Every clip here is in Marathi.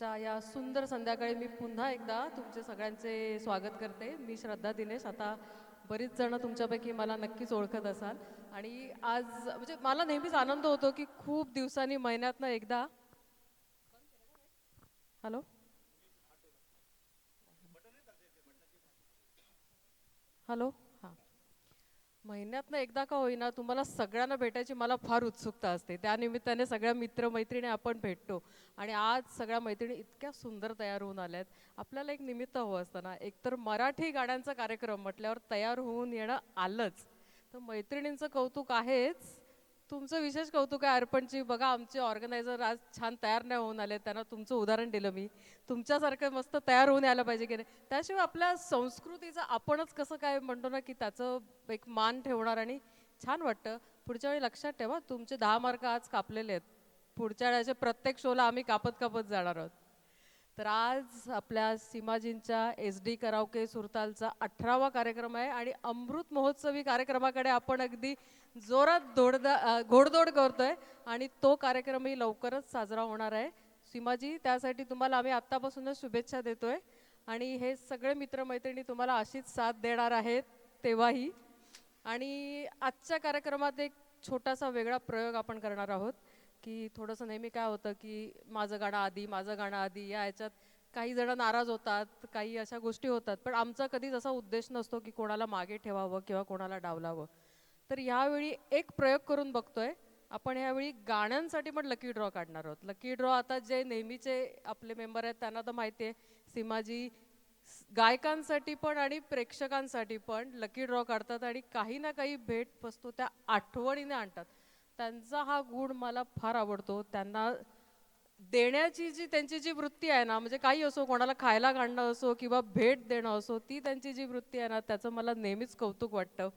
आजच्या या सुंदर संध्याकाळी मी पुन्हा एकदा तुमचे सगळ्यांचे स्वागत करते. मी श्रद्धा दिनेश. आता बरीच जण तुमच्यापैकी मला नक्कीच ओळखत असाल. आणि आज म्हणजे मला नेहमीच आनंद होतो की खूप दिवसांनी महिन्यातनं एकदा. हॅलो? हॅलो? महिन्यातनं एकदा का होईना तुम्हाला सगळ्यांना भेटायची मला फार उत्सुकता असते. त्यानिमित्ताने सगळ्या मित्रमैत्रिणी आपण भेटतो. आणि आज सगळ्या मैत्रिणी इतक्या सुंदर तयार होऊन आल्या आहेत आपल्याला एक निमित्त हवं असतं ना. एकतर मराठी गाण्यांचा कार्यक्रम म्हटल्यावर तयार होऊन येणं आलंच. तर मैत्रिणींचं कौतुक आहेच. तुमचं विशेष कौतुक आहे अर्पणची बघा आमचे ऑर्गनायझर आज छान तयार नाही होऊन आले. त्यांना तुमचं उदाहरण दिलं मी. तुमच्यासारखं मस्त तयार होऊन यायला पाहिजे की नाही. त्याशिवाय आपल्या संस्कृतीचं आपणच कसं काय म्हणतो ना की त्याचं एक मान ठेवणार आणि छान वाटतं. पुढच्या वेळी लक्षात ठेवा तुमचे दहा मार्क आज कापलेले आहेत. पुढच्या वेळेच्या प्रत्येक शोला आम्ही कापत कापत जाणार आहोत. तर आज आपल्या सीमाजींच्या एस डी करावके सुरतालचा अठरावा कार्यक्रम आहे आणि अमृत महोत्सवी कार्यक्रमाकडे आपण अगदी जोरात धोडदा घोडदोड करतोय आणि तो कार्यक्रमही लवकरच साजरा होणार आहे. सीमाजी त्यासाठी तुम्हाला आम्ही आत्तापासूनच शुभेच्छा देतोय आणि हे सगळे मित्रमैत्रिणी तुम्हाला अशीच साथ देणार आहेत तेव्हाही. आणि आजच्या कार्यक्रमात एक छोटासा वेगळा प्रयोग आपण करणार आहोत. की थोडंसं नेहमी काय होतं की माझं गाणं आधी माझं गाणं आधी या ह्याच्यात काही जण नाराज होतात काही अशा गोष्टी होतात. पण आमचा कधीच असा उद्देश नसतो की कोणाला मागे ठेवावं किंवा कोणाला डावलावं. तर ह्यावेळी एक प्रयोग करून बघतोय. आपण ह्यावेळी गाण्यांसाठी पण लकी ड्रॉ काढणार आहोत. लकी ड्रॉ आता जे नेहमीचे आपले मेंबर आहेत त्यांना तर माहिती आहे. सीमाजी गायकांसाठी पण आणि प्रेक्षकांसाठी पण लकी ड्रॉ काढतात आणि काही ना काही भेट वस्तू त्या आठवणीने आणतात. त्यांचा हा गुण मला फार आवडतो. त्यांना देण्याची जी त्यांची जी वृत्ती आहे ना म्हणजे काही असो कोणाला खायला घालणं असो किंवा भेट देणं असो ती त्यांची जी वृत्ती आहे ना त्याचं मला नेहमीच कौतुक वाटतं.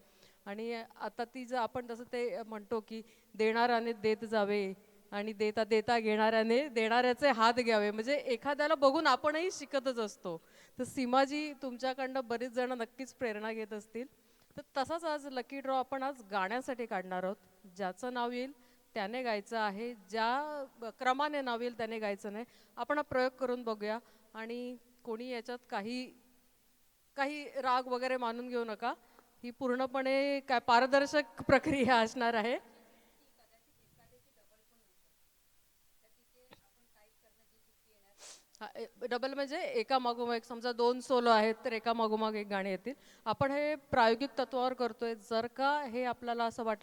आणि आता ती जर आपण जसं ते म्हणतो की देणाऱ्याने देत जावे आणि देता देता घेणाऱ्याने देणाऱ्याचे हात घ्यावे. म्हणजे एखाद्याला बघून आपणही शिकतच असतो. तर सीमाजी तुमच्याकडनं बरीच जण नक्कीच प्रेरणा घेत असतील. तर तसाच आज लकी ड्रॉ आपण आज गाण्यासाठी काढणार आहोत. ज्याचं नाव येईल त्याने गायचं आहे. ज्या क्रमाने नाव येईल त्याने गायचं नाही. आपण हा प्रयोग करून बघूया. आणि कोणी याच्यात काही काही राग वगैरे मानून घेऊ नका. ही पूर्णपणे काय पारदर्शक प्रक्रिया असणार आहे. डबल म्हणजे एका मागोमाग एक समजा दोन सोलो आहेत तर एका मागोमाग एक गाणी येतील. आपण हे प्रायोगिक तत्वावर करतोय. जर का हे आपल्याला असं वाटलं